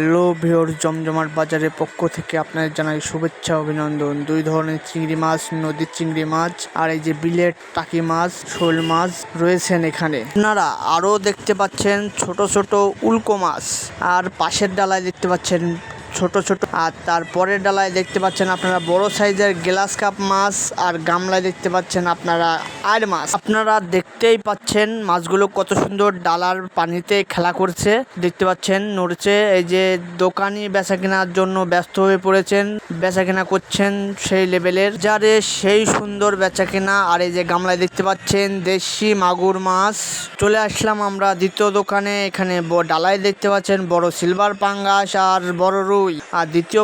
Hello viewer জমজমাট বাজারের পক্ষ থেকে আপনাদের জানাই শুভেচ্ছা, অভিনন্দন। দুই ধরনের চিংড়ি মাছ, নদীর চিংড়ি মাছ আর এই যে বিলেট টাকি মাছ, শোল মাছ রয়েছেন এখানে। আপনারা আরও দেখতে পাচ্ছেন ছোট ছোট উল্কো মাছ আর পাশের ডালায় দেখতে পাচ্ছেন ছোট ছোট। আর তারপরের ডালায় দেখতে পাচ্ছেন আপনারা বড় সাইজের গ্লাস কাপ মাছ আর গামলায় দেখতে পাচ্ছেন আপনারা আর মাছ। আপনারা দেখতেই পাচ্ছেন মাছগুলো কত সুন্দর ডালার পানিতে খেলা করছে। দেখতে পাচ্ছেন নড়ছে, এই যে দোকানি বেচা কেনার জন্য ব্যস্ত হয়ে পড়েছেন, বেচা কেনা করছেন সেই লেভেলের। যারে সেই সুন্দর বেচা কেনা আর এই যে গামলায় দেখতে পাচ্ছেন দেশি মাগুর মাছ। চলে আসলাম আমরা দ্বিতীয় দোকানে, এখানে ডালায় দেখতে পাচ্ছেন বড় সিলভার পাঙ্গাস আর বড় রুই। আর দ্বিতীয়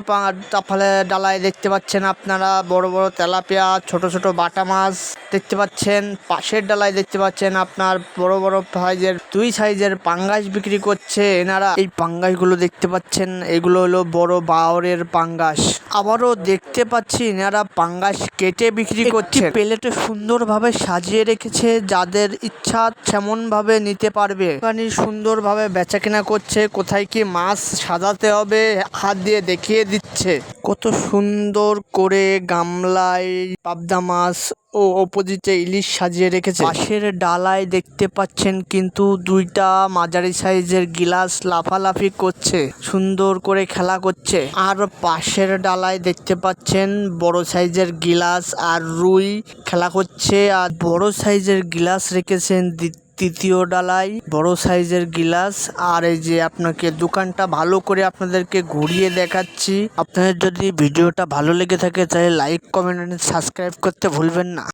তাফালে ডালায় দেখতে পাচ্ছেন আপনারা বড় বড় তেলাপিয়া ছোট ছোট বাটা মাছ দেখতে পাচ্ছেন। পাশের ডালায় দেখতে পাচ্ছেন আপনার বড় বড় সাইজের দুই সাইজের পাঙ্গাস বিক্রি করছে এনারা। এই পাঙ্গাসগুলো দেখতে পাচ্ছেন এগুলো হলো বড় বাওরের পাঙ্গাস। আবারও দেখতে পাচ্ছি এনারা পাঙ্গাস কেটে বিক্রি করছে। প্লেটে সুন্দরভাবে সাজিয়ে রেখেছে যাদের ইচ্ছা তেমন ভাবে নিতে পারবে। সুন্দরভাবে বেচা কেনা করছে কোথায় কি মাছ সাজাতে হবে হাত দিয়ে দেখিয়ে দিচ্ছে। কত সুন্দর করে গামলায় পাবদা মাছ ও অপোজিটে ইলিশ সাজিয়ে রেখেছে। পাশের ডালায় দেখতে পাচ্ছেন কিন্তু দুইটা মাঝারি সাইজের গিলাস লাফালাফি করছে, সুন্দর করে খেলা করছে। আর পাশের ডালায় দেখতে পাচ্ছেন বড় সাইজের গিলাস আর রুই খেলা করছে আর বড় সাইজের গিলাস রেখেছেন তৃতীয় ডালাই, বড় সাইজের গিলাস, আর এই যে আপনাকে দোকানটা ভালো করে আপনাদেরকে ঘুরিয়ে দেখাচ্ছি। আপনাদের যদি ভিডিওটা ভালো লেগে থাকে, তাহলে লাইক কমেন্ট সাবস্ক্রাইব করতে ভুলবেন না।